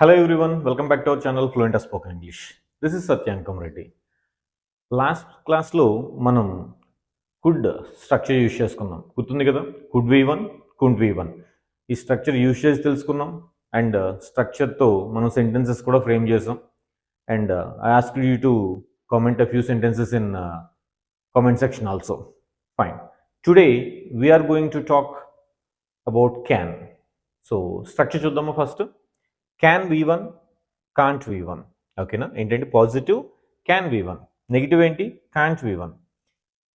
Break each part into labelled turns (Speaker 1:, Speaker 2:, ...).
Speaker 1: Hello everyone welcome back to our channel Fluent Spoken English this is Satyankam Reddy. Last క్లాస్లో మనం could structure use చేసుకున్నాం. గుర్తుంది కదా? Could V one could V one ఈ structure use చేసి తెలుసుకున్నాం. And స్ట్రక్చర్తో మనం సెంటెన్సెస్ కూడా ఫ్రేమ్ చేసాం. And I ask you to comment a few sentences in comment section also fine today we're going to talk about can so structure చూద్దామా first can V one can't V one ఓకేనా ఏంటంటే positive can V one negative ఏంటి? Can't we one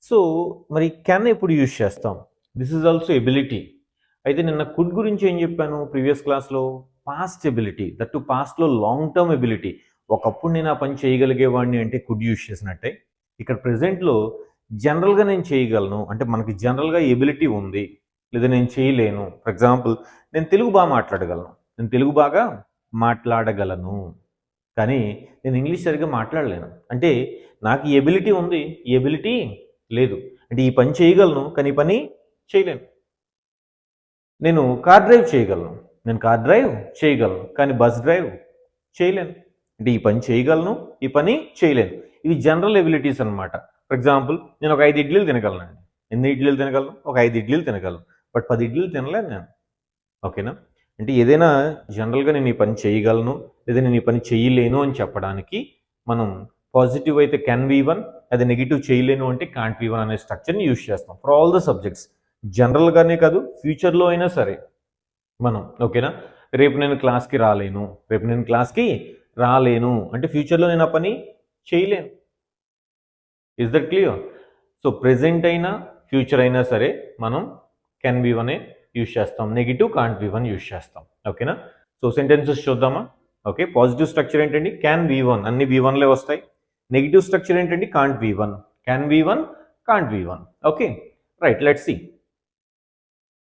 Speaker 1: so మరి can ఎప్పుడు use చేస్తాం? This is also ability అయితే నిన్న could గురించి ఏం చెప్పాను ప్రీవియస్ క్లాస్లో పాస్ట్ ఎబిలిటీ దట్ టు పాస్ట్లో లాంగ్ టర్మ్ ఎబిలిటీ ఒకప్పుడు నేను ఆ పని చేయగలిగేవాడిని అంటే కుడ్ యూజ్ చేసినట్టే. ఇక్కడ ప్రజెంట్లో జనరల్గా నేను చేయగలను. అంటే మనకి జనరల్గా ఎబిలిటీ ఉంది. లేదా నేను చేయలేను. ఫర్ ఎగ్జాంపుల్ నేను తెలుగు బాగా మాట్లాడగలను. నేను తెలుగు బాగా మాట్లాడగలను. కానీ నేను ఇంగ్లీష్ సరిగ్గా మాట్లాడలేను. అంటే నాకు ఈ ఎబిలిటీ ఉంది. ఈ ఎబిలిటీ లేదు. అంటే ఈ పని చేయగలను కానీ ఈ పని చేయలేను. నేను కార్ డ్రైవ్ చేయగలను. నేను కార్ డ్రైవ్ చేయగలను కానీ బస్ డ్రైవ్ చేయలేను. అంటే ఈ పని చేయగలను ఈ పని చేయలేను. ఇవి జనరల్ ఎబిలిటీస్ అనమాట ఫర్ ఎగ్జాంపుల్ నేను ఒక ఐదు ఇడ్లీలు తినగలను ఎన్ని ఇడ్లీలు తినగలను? ఒక ఐదు ఇడ్లీలు తినగలను. బట్ పది ఇడ్లీలు తినలేను నేను. ఓకేనా? అంటే ఏదైనా జనరల్గా నేను ఈ పని చేయగలను లేదా నేను ఈ పని చేయలేను అని చెప్పడానికి మనం పాజిటివ్ అయితే క్యాన్ వి వన్ అది నెగిటివ్ చేయలేను అంటే కాంట్ వి వన్ అనే స్ట్రక్చర్ని యూజ్ చేస్తాం ఫర్ ఆల్ ద సబ్జెక్ట్స్ జనరల్గానే కాదు ఫ్యూచర్లో అయినా సరే మనం ఓకేనా రేపు నేను క్లాస్కి రాలేను రేపు నేను క్లాస్కి రాలేను అంటే ఫ్యూచర్లో నేను ఆ పని చేయలేను. Is that clear so present అయినా ఫ్యూచర్ అయినా సరే మనం కెన్ వి వన్ యూజ్ చేస్తాం. Negative can't V one use చేస్తాం. ఓకేనా సో సెంటెన్సెస్ చూద్దామా? ఓకే పాజిటివ్ స్ట్రక్చర్ ఏంటండి? క్యాన్ వి వన్ అన్ని వి వన్లే వస్తాయి. నెగిటివ్ స్ట్రక్చర్ ఏంటండి? Can't V one can V one can't V one okay right let see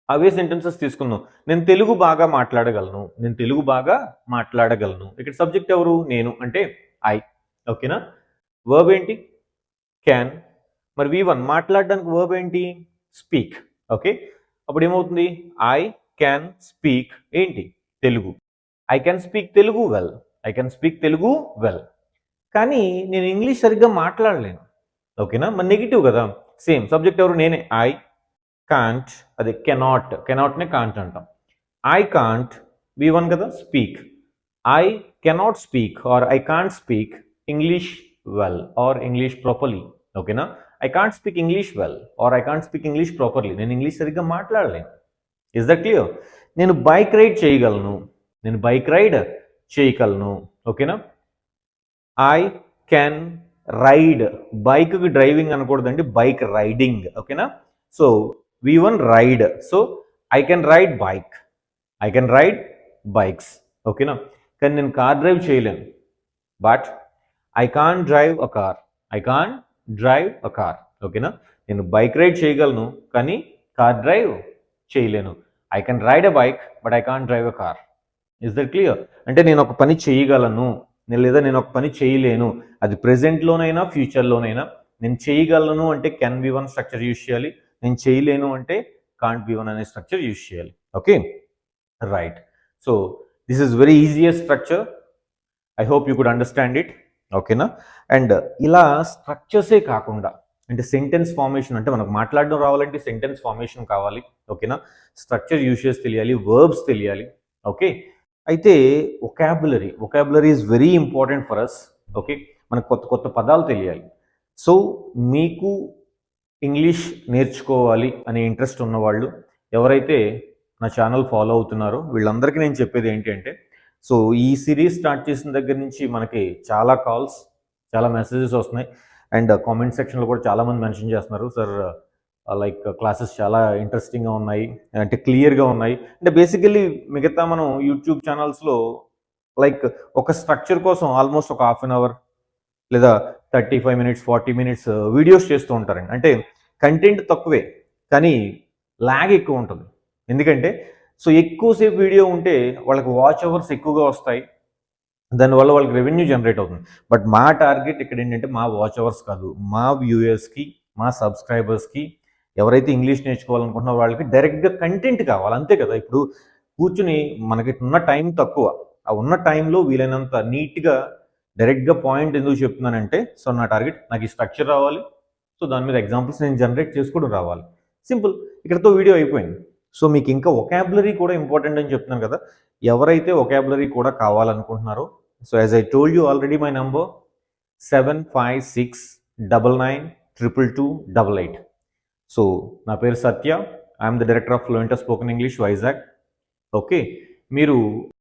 Speaker 1: away sentences తీసుకుందాం. నేను తెలుగు బాగా మాట్లాడగలను. నేను తెలుగు బాగా మాట్లాడగలను. ఇక్కడ సబ్జెక్ట్ ఎవరు? నేను అంటే ఐ ఓకేనా వర్బ్ ఏంటి? క్యాన్ మరి వి వన్ మాట్లాడడానికి వర్బ్ ఏంటి? స్పీక్ ఓకే అప్పుడు ఏమవుతుంది ఐ క్యాన్ స్పీక్ ఏంటి? Telugu. I can speak Telugu well I can speak Telugu well కానీ నేను ఇంగ్లీష్ సరిగ్గా మాట్లాడలేను. ఓకేనా? మరి నెగిటివ్ కదా? సేమ్ సబ్జెక్ట్ ఎవరు? నేనే. ఐ కాంట్ అదే కెనాట్ కెనాట్నే కాంట్ అంటాం. ఐ కాంట్ వి వన్ కదా? Speak I cannot speak or I can't speak English well or English properly ఓకేనా? I can't speak English well or I can't speak English properly నేను English సరిగ్గా మాట్లాడలేను. Is that clear నేను bike ride చేయగలను. నేను bike ride చేయగలను ఓకేనా I can ride బైక్కి డ్రైవింగ్ అనకూడదండి. బైక్ రైడింగ్ ఓకేనా so V one ride so I can ride bike I can ride bikes ఓకేనా కానీ నేను కార్ డ్రైవ్ చేయలేను. But I can't drive a car I can't drive a car. ఓకేనా? నేను bike ride చేయగలను కానీ కార్ డ్రైవ్ చేయలేను. I can ride a bike but I can't drive a car. Is that clear? అంటే నేను ఒక పని చేయగలను నేను లేదా నేను ఒక పని చేయలేను. అది ప్రెజెంట్లోనైనా ఫ్యూచర్లోనైనా నేను చేయగలను అంటే can V one structure use చేయాలి. నేను చేయలేను అంటే కాంట్ బి వన్ అనే స్ట్రక్చర్ యూజ్ చేయాలి. Okay? Right so this is very easiest structure I hope you could understand it ఓకేనా? అండ్ ఇలా స్ట్రక్చర్సే కాకుండా అంటే సెంటెన్స్ ఫార్మేషన్ అంటే మనకు మాట్లాడడం రావాలంటే సెంటెన్స్ ఫార్మేషన్ కావాలి ఓకేనా? స్ట్రక్చర్ యూషెస్ తెలియాలి వర్బ్స్ తెలియాలి ఓకే? అయితే vocabulary vocabulary is very important for us okay? మనకు కొత్త కొత్త పదాలు తెలియాలి. సో మీకు ఇంగ్లీష్ నేర్చుకోవాలి అనే ఇంట్రెస్ట్ ఉన్నవాళ్ళు ఎవరైతే నా ఛానల్ ఫాలో అవుతున్నారో వీళ్ళందరికీ నేను చెప్పేది ఏంటి అంటే సో ఈ సిరీస్ స్టార్ట్ చేసిన దగ్గర నుంచి మనకి చాలా కాల్స్ చాలా మెసేజెస్ వస్తున్నాయి. అండ్ కామెంట్ సెక్షన్లో కూడా చాలామంది మెన్షన్ చేస్తున్నారు. సార్ లైక్ క్లాసెస్ చాలా ఇంట్రెస్టింగ్గా ఉన్నాయి. అంటే క్లియర్గా ఉన్నాయి. అంటే బేసికల్లీ మిగతా మనం యూట్యూబ్ ఛానల్స్లో లైక్ ఒక స్ట్రక్చర్ కోసం ఆల్మోస్ట్ ఒక హాఫ్ అన్ అవర్ లేదా thirty five minutes forty minutes videos చేస్తూ ఉంటారండి. అంటే కంటెంట్ తక్కువే కానీ ల్యాగ్ ఎక్కువ ఉంటుంది. ఎందుకంటే సో ఎక్కువసేపు వీడియో ఉంటే వాళ్ళకి వాచ్ అవర్స్ ఎక్కువగా వస్తాయి. దానివల్ల వాళ్ళకి రెవెన్యూ జనరేట్ అవుతుంది. బట్ మా టార్గెట్ ఇక్కడ ఏంటంటే మా వాచ్ అవర్స్ కాదు. మా వ్యూయర్స్కి మా సబ్స్క్రైబర్స్కి ఎవరైతే ఇంగ్లీష్ నేర్చుకోవాలనుకుంటున్నారో వాళ్ళకి డైరెక్ట్గా కంటెంట్ కావాలి. అంతే కదా. ఇప్పుడు కూర్చుని మనకి ఉన్న టైం తక్కువ. ఆ ఉన్న టైంలో వీలైనంత నీట్గా డైరెక్ట్గా పాయింట్ ఎందుకు చెప్తున్నానంటే సో నా టార్గెట్ నాకు ఈ స్ట్రక్చర్ రావాలి. సో దాని మీద ఎగ్జాంపుల్స్ నేను జనరేట్ చేసుకోవడం రావాలి. సింపుల్ ఇక్కడతో వీడియో అయిపోయింది. సో మీకు ఇంకా ఒకాబులరీ కూడా ఇంపార్టెంట్ అని చెప్తున్నాను కదా. ఎవరైతే ఒకాబులరీ కూడా కావాలనుకుంటున్నారో so as I told you already my number seven five six double nine triple two double eight so నా పేరు Satya I'm the director of fluent spoken English Vizag okay మీరు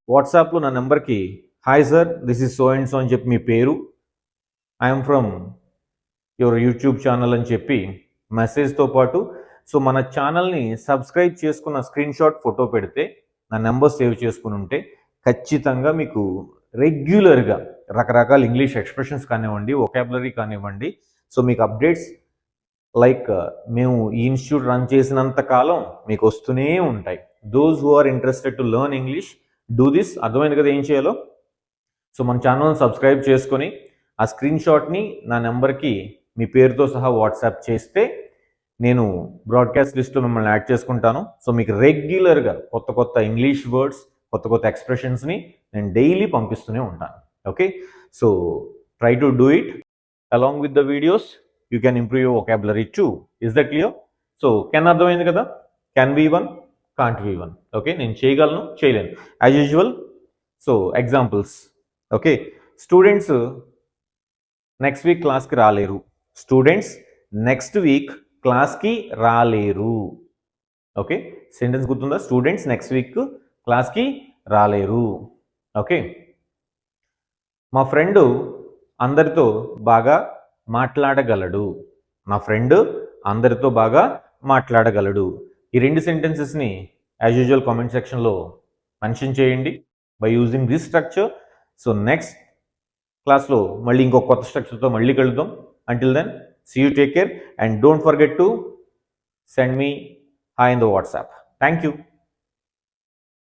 Speaker 1: వాట్సాప్లో నా నెంబర్కి hi sir this is so and so అని చెప్పి మీ పేరు I'm from your YouTube channel అని చెప్పి మెసేజ్తో పాటు సో మన ఛానల్ని సబ్స్క్రైబ్ చేసుకున్న స్క్రీన్ షాట్ ఫోటో పెడితే నా నెంబర్ సేవ్ చేసుకుని ఉంటే ఖచ్చితంగా మీకు రెగ్యులర్గా రకరకాల ఇంగ్లీష్ ఎక్స్ప్రెషన్స్ కానివ్వండి ఒకాబులరీ కానివ్వండి. సో మీకు అప్డేట్స్ లైక్ మేము ఈ ఇన్స్టిట్యూట్ రన్ చేసినంత కాలం మీకు వస్తూనే ఉంటాయి. Those who are interested to learn English do this అర్థమైంది కదా ఏం చేయాలో? సో మన ఛానల్ని సబ్స్క్రైబ్ చేసుకొని ఆ స్క్రీన్ షాట్ని నా నెంబర్కి మీ పేరుతో సహా వాట్సాప్ చేస్తే నేను బ్రాడ్కాస్ట్ లిస్ట్లో మిమ్మల్ని యాడ్ చేసుకుంటాను. సో మీకు రెగ్యులర్గా కొత్త కొత్త ఇంగ్లీష్ వర్డ్స్ కొత్త కొత్త ఎక్స్ప్రెషన్స్ని నేను డైలీ పంపిస్తూనే ఉంటాను. Okay so try to do it along with the videos you can improve your vocabulary too is that clear so can అర్థమైంది కదా? Can V one can't V one okay నేను చేయగలను చేయలేను. As usual so examples okay students next week క్లాస్కి రాలేరు. Students next week క్లాస్కి రాలేరు. Okay? Sentence గుర్తుందా? స్టూడెంట్స్ నెక్స్ట్ వీక్ క్లాస్కి రాలేరు. ఓకే? మా ఫ్రెండు అందరితో బాగా మాట్లాడగలడు. నా ఫ్రెండ్ అందరితో బాగా మాట్లాడగలడు. ఈ రెండు సెంటెన్సెస్ని యాజ్ యూజువల్ కామెంట్ సెక్షన్లో మెన్షన్ చేయండి by using this structure so next క్లాస్లో మళ్ళీ ఇంకో కొత్త స్ట్రక్చర్తో మళ్ళీ కలుద్దాం. Until then See you, take care, and don't forget to send me hi in the WhatsApp. Thank you.